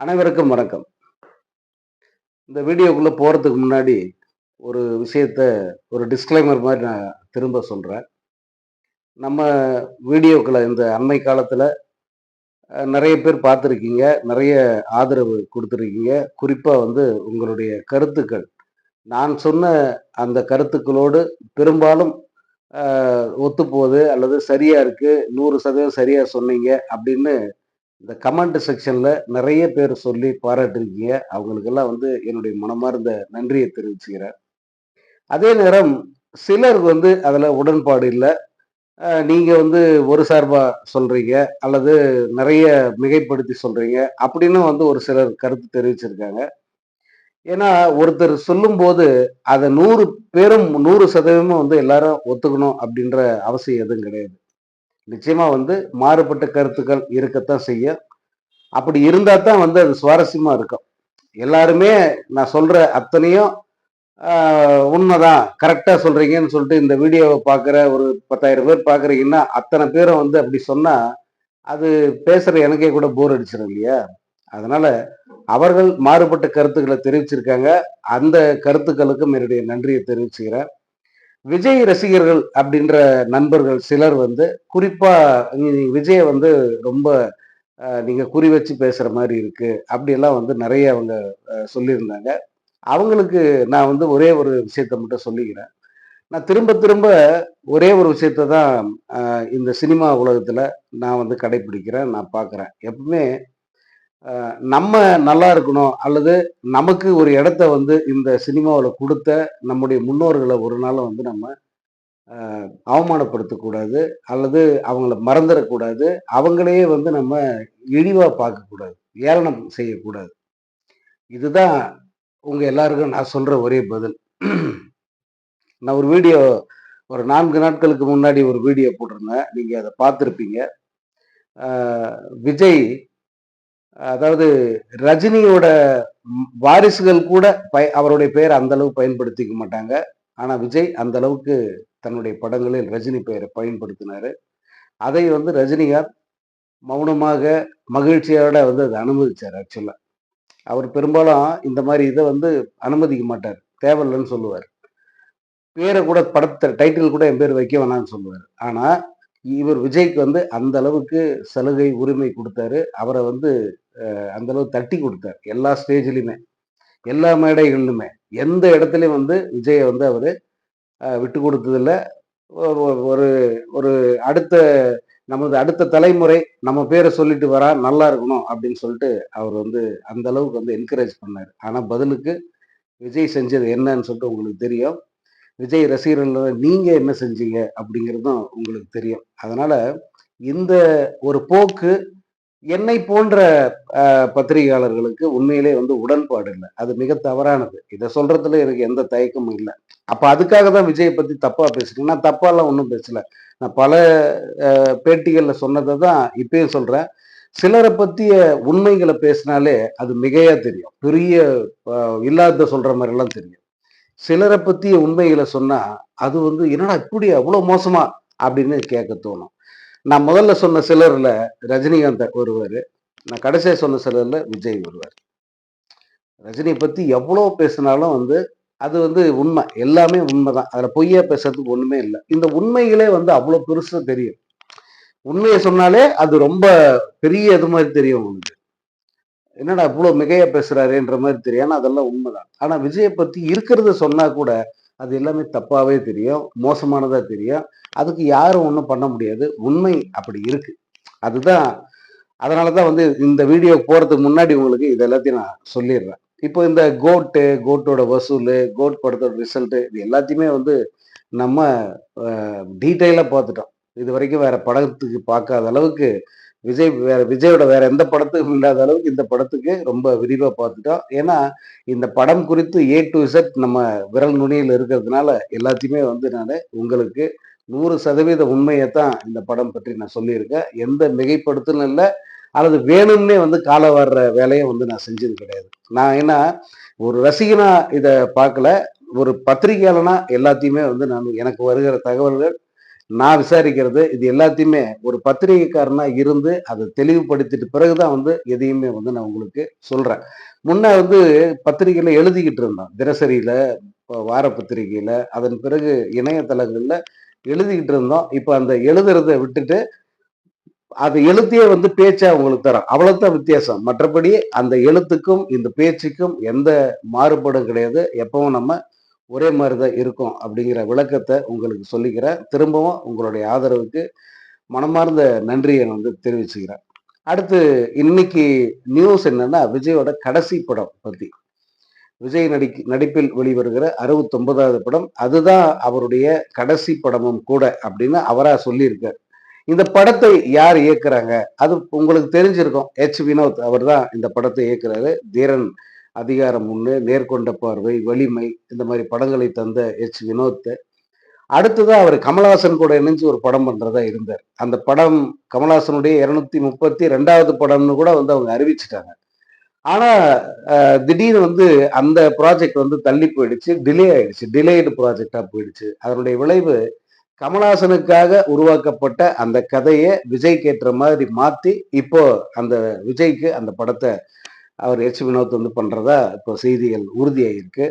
அனைவருக்கும் வணக்கம். இந்த வீடியோக்குள்ளே போகிறதுக்கு முன்னாடி ஒரு விஷயத்த ஒரு டிஸ்க்ளைமர் மாதிரி நான் திரும்ப சொல்கிறேன் நம்ம வீடியோக்களை இந்த அண்மை காலத்தில் நிறைய பேர் பார்த்துருக்கீங்க நிறைய ஆதரவு கொடுத்துருக்கீங்க. குறிப்பாக வந்து உங்களுடைய கருத்துக்கள். நான் சொன்ன அந்த கருத்துக்களோடு பெரும்பாலும் ஒத்துப்போகுது அல்லது சரியாக இருக்குது நூறு சதவீதம் சரியாக சொன்னீங்க அப்படின்னு இந்த கமெண்ட் செக்ஷன்ல நிறைய பேர் சொல்லி பாராட்டிருக்கீங்க. அவங்களுக்கெல்லாம் வந்து என்னுடைய மனமார்ந்த நன்றியை தெரிவிச்சுக்கிறேன். அதே நேரம் சிலர் வந்து அதில் உடன்பாடு இல்லை. நீங்கள் வந்து ஒரு சார்பாக சொல்கிறீங்க அல்லது நிறைய மிகைப்படுத்தி சொல்கிறீங்க அப்படின்னு வந்து ஒரு சிலர் கருத்து தெரிவிச்சிருக்காங்க. ஏன்னா ஒருத்தர் சொல்லும்போது அதை நூறு பேரும் நூறு சதவீதமும் வந்து எல்லாரும் ஒத்துக்கணும் அப்படின்ற அவசியம் எதுவும் கிடையாது. நிச்சயமாக வந்து மாறுபட்ட கருத்துக்கள் இருக்கத்தான் செய்யும். அப்படி இருந்தால் தான் வந்து அது சுவாரஸ்யமாக இருக்கும். எல்லாருமே நான் சொல்கிற அத்தனையும் உண்மைதான். கரெக்டாக சொல்கிறீங்கன்னு சொல்லிட்டு இந்த வீடியோவை பார்க்குற ஒரு பத்தாயிரம் பேர் பார்க்குறீங்கன்னா அத்தனை பேரும் வந்து அப்படி சொன்னால் அது பேசுகிற எனக்கே கூட போர் அடிச்சிடும் இல்லையா? அதனால் அவர்கள் மாறுபட்ட கருத்துக்களை தெரிவிச்சிருக்காங்க. அந்த கருத்துக்களுக்கும் என்னுடைய நன்றியை தெரிவிச்சுக்கிறேன். விஜய் ரசிகர்கள் அப்படின்ற நண்பர்கள் சிலர் வந்து குறிப்பா விஜய வந்து ரொம்ப நீங்க குறி வச்சு பேசுற மாதிரி இருக்கு அப்படியெல்லாம் வந்து நிறைய அவங்க சொல்லியிருந்தாங்க. அவங்களுக்கு நான் வந்து ஒரே ஒரு விஷயத்த மட்டும் சொல்லிக்கிறேன். நான் திரும்ப திரும்ப ஒரே ஒரு விஷயத்த தான் இந்த சினிமா உலகத்துல நான் வந்து கடைபிடிக்கிறேன் நான் பார்க்குறேன். எப்பவுமே நம்ம நல்லா இருக்கணும் அல்லது நமக்கு ஒரு இடத்த வந்து இந்த சினிமாவில் கொடுத்த நம்முடைய முன்னோர்களை ஒரு நாள் வந்து நம்ம அவமானப்படுத்தக்கூடாது அல்லது அவங்கள மறந்துடக்கூடாது. அவங்களையே வந்து நம்ம இழிவாக பார்க்கக்கூடாது. ஏளனம் செய்யக்கூடாது. இதுதான் உங்கள் எல்லாருக்கும் நான் சொல்கிற ஒரே பதில். நான் ஒரு வீடியோ ஒரு நான்கு நாட்களுக்கு முன்னாடி ஒரு வீடியோ போட்டிருந்தேன். நீங்கள் அதை பார்த்துருப்பீங்க. விஜய் அதாவது ரஜினியோட வாரிசுகள் கூட பய அவருடைய பெயர் அந்த அளவு பயன்படுத்திக்க மாட்டாங்க. ஆனால் விஜய் அந்த அளவுக்கு தன்னுடைய படங்களில் ரஜினி பெயரை பயன்படுத்தினார். அதை வந்து ரஜினிகாந்த் மௌனமாக மகிழ்ச்சியோட வந்து அதை அனுமதிச்சார் ஆக்சுவலாக அவர் பெரும்பாலும் இந்த மாதிரி இதை வந்து அனுமதிக்க மாட்டார். தேவையில்லைன்னு சொல்லுவார். பேரை கூட படத்தை டைட்டில் கூட என் பேர் வைக்க வேணாம்னு சொல்லுவார். ஆனால் இவர் விஜய்க்கு வந்து அந்த அளவுக்கு சலுகை உரிமை கொடுத்தாரு. அவரை வந்து அந்த அளவு தட்டி கொடுத்தார். எல்லா ஸ்டேஜ்லையுமே எல்லா மேடைகளிலுமே. எந்த இடத்துலையும் வந்து விஜயை வந்து அவர் விட்டு கொடுத்ததில்ல. ஒரு ஒரு அடுத்த நமது அடுத்த தலைமுறை நம்ம பேரை சொல்லிட்டு வரா நல்லா இருக்கணும் அப்படின்னு சொல்லிட்டு அவர் வந்து அந்த அளவுக்கு வந்து என்கரேஜ் பண்ணார். ஆனால் பதிலுக்கு விஜய் செஞ்சது என்னன்னு சொல்லிட்டு உங்களுக்கு தெரியும். விஜய் ரசிகர்கள் நீங்க என்ன செஞ்சீங்க அப்படிங்கிறதும் உங்களுக்கு தெரியும். அதனால இந்த ஒரு போக்கு என்னை போன்ற பத்திரிகையாளர்களுக்கு உண்மையிலே வந்து உடன்பாடு இல்லை. அது மிக தவறானது. இதை சொல்றதுல எனக்கு எந்த தயக்கமும் இல்லை. அப்ப அதுக்காக தான் விஜயை பத்தி தப்பா பேசுறேன் நான் தப்பாலாம் ஒன்றும் பேசல. நான் பல பேட்டிகள்ல சொன்னதை தான் இப்பயும் சொல்றேன். சிலரை பத்திய உண்மைகளை பேசினாலே அது மிகையா தெரியும். பெரிய இல்லாத சொல்ற மாதிரிலாம் தெரியும். சிலரை பத்திய உண்மைகளை சொன்னா அது வந்து என்னடா இப்படி அவ்வளவு மோசமா அப்படின்னு கேட்க தோணும். நான் முதல்ல சொன்ன சிலர்ல ரஜினிகாந்த் ஒருவர் நான் கடைசியாக சொன்ன சிலர்ல விஜய் ஒருவர். ரஜினியை பத்தி எவ்வளோ பேசினாலும் வந்து அது வந்து உண்மை. எல்லாமே உண்மைதான். அதில் பொய்யா பேசுறதுக்கு ஒண்ணுமே இல்லை. இந்த உண்மைகளே வந்து அவ்வளோ பெருசாக தெரியும். உண்மையை சொன்னாலே அது ரொம்ப பெரிய இது மாதிரி தெரியும் உங்களுக்கு. என்னடா இவ்வளோ மிகையா பேசுறாருன்ற மாதிரி தெரியும். ஆனால் அதெல்லாம் உண்மைதான். ஆனால் விஜயை பத்தி இருக்கிறத சொன்னா கூட அது எல்லாமே தப்பாவே தெரியும். மோசமானதா தெரியும். அதுக்கு யாரும் ஒன்றும் பண்ண முடியாது. உண்மை அப்படி இருக்கு. அதுதான் அதனால தான் வந்து இந்த வீடியோ போறதுக்கு முன்னாடி உங்களுக்கு இது எல்லாத்தையும் நான் சொல்லிடுறேன். இப்போ இந்த கோட்டு கோட்டோட வசூல் கோட் படத்தோட ரிசல்ட்டு இது எல்லாத்தையுமே வந்து நம்ம டீட்டெயிலாக பார்த்துட்டோம். இது வரைக்கும் வேற படத்துக்கு பார்க்காத அளவுக்கு விஜய் வேற விஜயோட வேற எந்த படத்துக்கும் இல்லாத அளவுக்கு இந்த படத்துக்கு ரொம்ப விரிவாக பார்த்துட்டோம். ஏன்னா இந்த படம் குறித்து ஏ டு இசட் நம்ம விரல் நுனியில் இருக்கிறதுனால எல்லாத்தையுமே வந்து நான் உங்களுக்கு நூறு சதவீத உண்மையை தான் இந்த படம் பற்றி நான் சொல்லியிருக்கேன். எந்த மிகைப்படுத்தலும் இல்லை. அல்லது வேணும்னே வந்து கால வர்ற வேலையை வந்து நான் செஞ்சது கிடையாது. நான் ஏன்னா ஒரு ரசிகனா இதை பார்க்கல. ஒரு பத்திரிகையாளனா எல்லாத்தையுமே வந்து நான் எனக்கு வருகிற தகவல்கள் நான் விசாரிக்கிறது இது எல்லாத்தையுமே ஒரு பத்திரிகைக்காரனா இருந்து அதை தெளிவுபடுத்திட்டு பிறகுதான் வந்து எதையுமே வந்து நான் உங்களுக்கு சொல்றேன். முன்ன வந்து பத்திரிகையில எழுதிக்கிட்டு இருந்தோம். தினசரியில இப்போ வார பத்திரிகையில அதன் பிறகு இணையதளங்கள்ல எழுதிக்கிட்டு இருந்தோம். இப்போ அந்த எழுதுறத விட்டுட்டு அது எழுத்தையே வந்து பேச்சா உங்களுக்கு தரோம் அவ்வளவுதான் வித்தியாசம். மற்றபடி அந்த எழுத்துக்கும் இந்த பேச்சுக்கும் எந்த மாறுபாடும் கிடையாது. எப்பவும் நம்ம ஒரே மாதிரி தான் இருக்கும் அப்படிங்கிற விளக்கத்தை உங்களுக்கு சொல்லிக்கிறேன். திரும்பவும் உங்களுடைய ஆதரவுக்கு மனமார்ந்த நன்றியை வந்து தெரிவிச்சுக்கிறேன். அடுத்து இன்னைக்கு நியூஸ் என்னன்னா விஜயோட கடைசி படம் பத்தி. விஜய் நடி நடிப்பில் வெளிவருகிற அறுபத்தொன்பதாவது படம். அதுதான் அவருடைய கடைசி படமும் கூட அப்படின்னு அவரா சொல்லியிருக்கார். இந்த படத்தை யார் இயக்குறாங்க? அது உங்களுக்கு தெரிஞ்சிருக்கும். எச் வினோத் அவர் தான் இந்த படத்தை இயக்குறாரு. தீரன் அதிகாரம் ஒன்று நேர்கொண்ட பார்வை வலிமை இந்த மாதிரி படங்களை தந்த எச். வினோத் அடுத்ததாக அவர் கமலஹாசன் கூட இணைஞ்சு ஒரு படம் பண்ணுறதா இருந்தார். அந்த படம் கமலஹாசனுடைய இரநூத்தி முப்பத்தி ரெண்டாவது படம்னு கூட வந்து அவங்க அறிவிச்சிட்டாங்க. ஆனால் திடீர்னு வந்து அந்த ப்ராஜெக்ட் வந்து தள்ளி போயிடுச்சு டிலே ஆயிடுச்சு டிலேடு ப்ராஜெக்டாக போயிடுச்சு. அதனுடைய விளைவு கமலஹாசனுக்காக உருவாக்கப்பட்ட அந்த கதையை விஜய் கேட்டுற மாதிரி மாற்றி இப்போ அந்த விஜய்க்கு அந்த படத்தை அவர் எச் வினோத் வந்து பண்றதா இப்போ செய்திகள் உறுதியாயிருக்கு.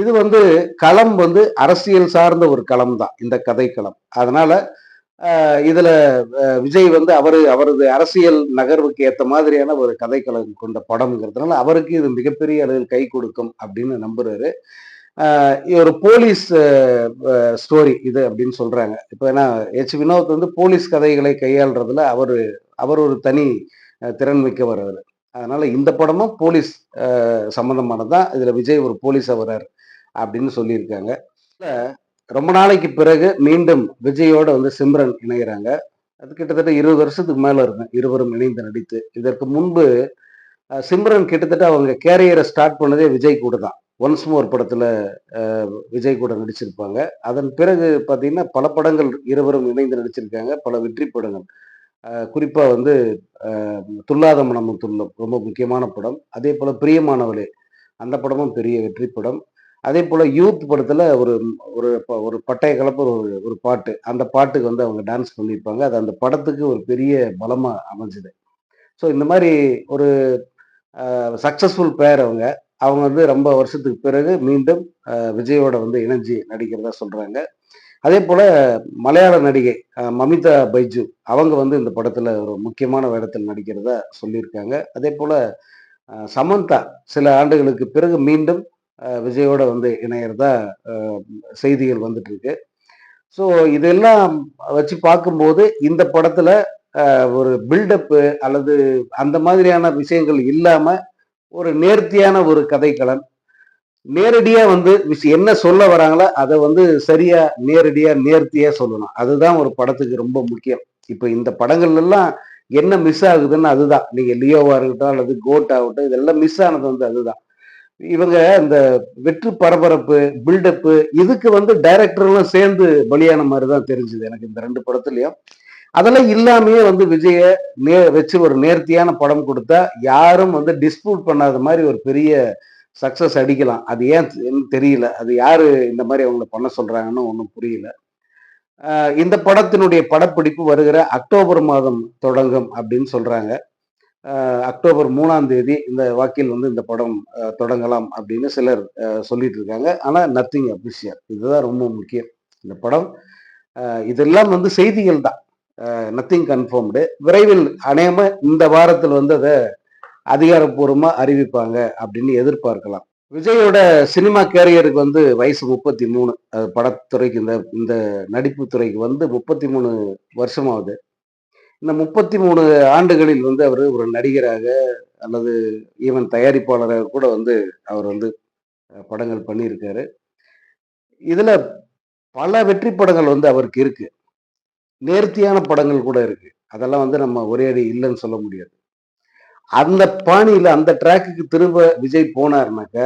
இது வந்து களம் வந்து அரசியல் சார்ந்த ஒரு களம் தான் இந்த கதை களம் அதனால இதுல விஜய் வந்து அவரு அவரது அரசியல் நகர்வுக்கு ஏற்ற மாதிரியான ஒரு கதைக்களம் கொண்ட படம்ங்கிறதுனால அவருக்கு இது மிகப்பெரிய அளவில் கை கொடுக்கும் அப்படின்னு நம்புறாரு. இது ஒரு போலீஸ் ஸ்டோரி இது அப்படின்னு சொல்றாங்க. இப்போ ஏன்னா எச் வினோத் வந்து போலீஸ் கதைகளை கையாளுறதுல அவர் அவர் ஒரு தனி திறன் மிக்கவர் அவர். அதனால இந்த படமும் போலீஸ் சம்மந்தமானதான் இதுல விஜய் ஒரு போலீஸ் அவரர் அப்படின்னு சொல்லியிருக்காங்க. ரொம்ப நாளைக்கு பிறகு மீண்டும் விஜயோட வந்து சிம்ரன் இணைகிறாங்க அது கிட்டத்தட்ட இருபது வருஷத்துக்கு மேல இருக்கும். இருவரும் இணைந்து நடித்து. இதற்கு முன்பு சிம்ரன் கிட்டத்தட்ட அவங்க கேரியரை ஸ்டார்ட் பண்ணதே விஜய் கூட தான். ஒன்ஸ் மோர் படத்துல விஜய் கூட நடிச்சிருப்பாங்க. அதன் பிறகு பார்த்தீங்கன்னா பல படங்கள் இருவரும் இணைந்து நடிச்சிருக்காங்க. பல வெற்றி படங்கள். குறிப்பாக வந்து துல்லாத மனமும் துல்லும் ரொம்ப முக்கியமான படம். அதே போல் பிரியமானவளே அந்த படமும் பெரிய வெற்றி படம். அதே போல் யூத் படத்தில் ஒரு ஒரு ப- ஒரு பட்டய கலப்பு ஒரு ஒரு பாட்டு. அந்த பாட்டுக்கு வந்து அவங்க டான்ஸ் பண்ணியிருப்பாங்க. அது அந்த படத்துக்கு ஒரு பெரிய பலமாக அமைஞ்சுது. ஸோ இந்த மாதிரி ஒரு சக்சஸ்ஃபுல் பேர் அவங்க. அவங்க வந்து ரொம்ப வருஷத்துக்கு பிறகு மீண்டும் விஜயோட வந்து இணைஞ்சு நடிக்கிறதா சொல்கிறாங்க அதே போல மலையாள நடிகை மமிதா பைஜு அவங்க வந்து இந்த படத்துல ஒரு முக்கியமான வேடத்தில் நடிக்கிறதா சொல்லியிருக்காங்க. அதே போல சமந்தா சில ஆண்டுகளுக்கு பிறகு மீண்டும் விஜயோட வந்து இணையறதா செய்திகள் வந்துட்டு இருக்கு ஸோ இதெல்லாம் வச்சு பார்க்கும்போது இந்த படத்துல ஒரு பில்டப்பு அல்லது அந்த மாதிரியான விஷயங்கள் இல்லாம ஒரு நேர்த்தியான ஒரு கதைக்களன் நேரடியா வந்து விஷயம் என்ன சொல்ல வராங்களோ அதை வந்து சரியா நேரடியா நேர்த்தியா சொல்லணும். அதுதான் ஒரு படத்துக்கு ரொம்ப முக்கியம். இப்போ இந்த படங்கள் எல்லாம் என்ன மிஸ் ஆகுதுன்னு அதுதான். நீங்க லியோவா இருக்கட்டும் அல்லது கோட் ஆகட்டும் இதெல்லாம் மிஸ் ஆனது வந்து அதுதான். இவங்க இந்த வெற்று பரபரப்பு பில்டப்பு இதுக்கு வந்து டைரக்டர்லாம் சேர்ந்து பலியான மாதிரி தான் தெரிஞ்சுது எனக்கு இந்த ரெண்டு படத்துலயும். அதெல்லாம் இல்லாமயே வந்து விஜய நே வச்சு ஒரு நேர்த்தியான படம் கொடுத்தா யாரும் வந்து டிஸ்பியூட் பண்ணாத மாதிரி ஒரு பெரிய சக்சஸ் அடிக்கலாம். அது ஏன் தெரியல. அது யாரு இந்த மாதிரி அவங்கள பண்ண சொல்றாங்கன்னு ஒன்றும் புரியல. இந்த படத்தினுடைய படப்பிடிப்பு வருகிற அக்டோபர் மாதம் தொடங்கும் அப்படின்னு சொல்றாங்க. அக்டோபர் மூணாம் தேதி இந்த வாக்கில் வந்து இந்த படம் தொடங்கலாம் அப்படின்னு சிலர் சொல்லிட்டு இருக்காங்க. ஆனால் நத்திங் அபிஷியல் இதுதான் ரொம்ப முக்கியம். இந்த படம் இதெல்லாம் வந்து செய்திகள் தான். நத்திங் கன்ஃபார்ம்டு விரைவில் அநேகமாக இந்த வாரத்தில் வந்து அதை அதிகாரப்பூர்வமா அறிவிப்பாங்க அப்படின்னு எதிர்பார்க்கலாம். விஜயோட சினிமா கேரியருக்கு வந்து வயசு முப்பத்தி மூணு படத்துறைக்கு இந்த இந்த நடிப்பு துறைக்கு வந்து முப்பத்தி மூணு வருஷமாகுது இந்த முப்பத்தி மூணு ஆண்டுகளில் வந்து அவர் ஒரு நடிகராக அல்லது ஈவன் தயாரிப்பாளராக கூட வந்து அவர் வந்து படங்கள் பண்ணியிருக்காரு. இதில் பல வெற்றி படங்கள் வந்து அவருக்கு இருக்கு. நேர்த்தியான படங்கள் கூட இருக்கு. அதெல்லாம் வந்து நம்ம ஒரே அடி இல்லைன்னு சொல்ல முடியாது. அந்த பாணியில அந்த ட்ராக்குக்கு திரும்ப விஜய் போனாருனாக்க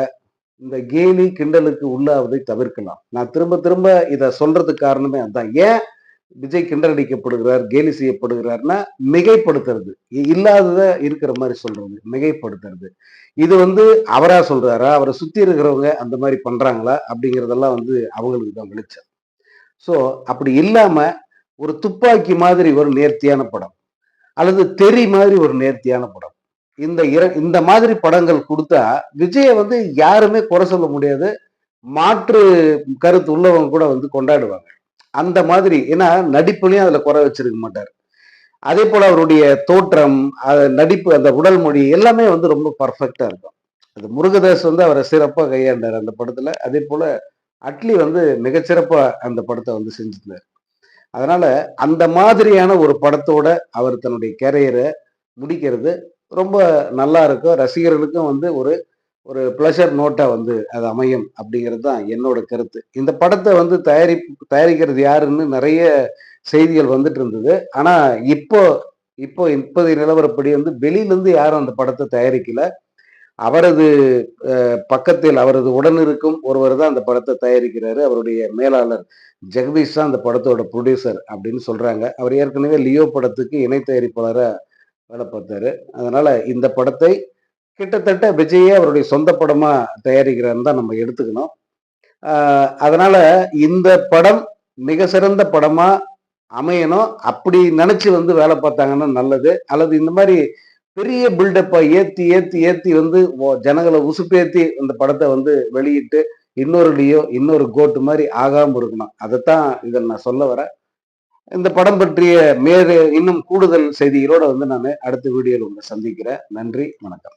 இந்த கேலி கிண்டலுக்கு உள்ளாவதை தவிர்க்கலாம். நான் திரும்ப திரும்ப இதை சொல்றதுக்கு காரணமே அதான். ஏன் விஜய் கிண்டல் அடிக்கப்படுகிறார் கேலி செய்யப்படுகிறார்னா மிகைப்படுத்துறது. இல்லாதத இருக்கிற மாதிரி சொல்றது மிகைப்படுத்துறது. இது வந்து அவரா சொல்றாரா? அவரை சுத்தி இருக்கிறவங்க அந்த மாதிரி பண்றாங்களா? அப்படிங்கிறதெல்லாம் வந்து அவங்களுக்கு தான் வெளிச்சம். ஸோ அப்படி இல்லாம ஒரு துப்பாக்கி மாதிரி ஒரு நேர்த்தியான படம். அல்லது தெறி மாதிரி ஒரு நேர்த்தியான படம். இந்த இர இந்த மாதிரி படங்கள் கொடுத்தா விஜயை வந்து யாருமே குறை சொல்ல முடியாது. மாற்று கருத்து உள்ளவங்க கூட வந்து கொண்டாடுவாங்க. அந்த மாதிரி ஏன்னா நடிப்புலையும் அதில் குறை வச்சிருக்க மாட்டார். அதே போல் அவருடைய தோற்றம் நடிப்பு அந்த உடல் மொழி எல்லாமே வந்து ரொம்ப பர்ஃபெக்டாக இருக்கும். அது முருகதாஸ் வந்து அவரை சிறப்பாக கையாண்டார் அந்த படத்தில். அதே போல் அட்லி வந்து மிகச்சிறப்பாக அந்த படத்தை வந்து செஞ்சிருந்தார். அதனால் அந்த மாதிரியான ஒரு படத்தோட அவர் தன்னுடைய கேரியரை முடிக்கிறது. ரொம்ப நல்லா இருக்கும். ரசிகர்களுக்கும் வந்து ஒரு ஒரு ப்ளஷர் நோட்டாக வந்து அது அமையும் அப்படிங்கிறது தான் என்னோட கருத்து. இந்த படத்தை வந்து தயாரிப்பு தயாரிக்கிறது யாருன்னு நிறைய செய்திகள் வந்துட்டு இருந்தது. ஆனால் இப்போ இப்போ இப்போதைய நிலவரப்படி வந்து வெளியிலேருந்து யாரும் அந்த படத்தை தயாரிக்கல. அவரது பக்கத்தில் அவரது உடன் இருக்கும் ஒருவர் தான் அந்த படத்தை தயாரிக்கிறாரு. அவருடைய மேலாளர் ஜெகதீஷ் தான் அந்த படத்தோட ப்ரொடியூசர் அப்படின்னு சொல்றாங்க. அவர் ஏற்கனவே லியோ படத்துக்கு இணை தயாரிப்பாளராக வேலை பார்த்தாரு. அதனால இந்த படத்தை கிட்டத்தட்ட விஜயே அவருடைய சொந்த படமா தயாரிக்கிறான்னு தான் நம்ம எடுத்துக்கணும். அதனால இந்த படம் மிக சிறந்த படமா அமையணும். அப்படி நினைச்சு வந்து வேலை பார்த்தாங்கன்னா நல்லது. அல்லது இந்த மாதிரி பெரிய பில்டப்பை ஏற்றி ஏற்றி ஏற்றி வந்து ஓ- ஜனங்களை உசுப்பேத்தி அந்த படத்தை வந்து வெளியிட்டு இன்னொரு லியோ இன்னொரு கோட்டு மாதிரி ஆகாமல் இருக்கணும். அதைத்தான் இதில் நான் சொல்ல வரேன். இந்த படம் பற்றிய மேறு இன்னும் கூடுதல் செய்திகளோட வந்து நான் அடுத்த வீடியோவில் உங்களை சந்திக்கிறேன். நன்றி வணக்கம்.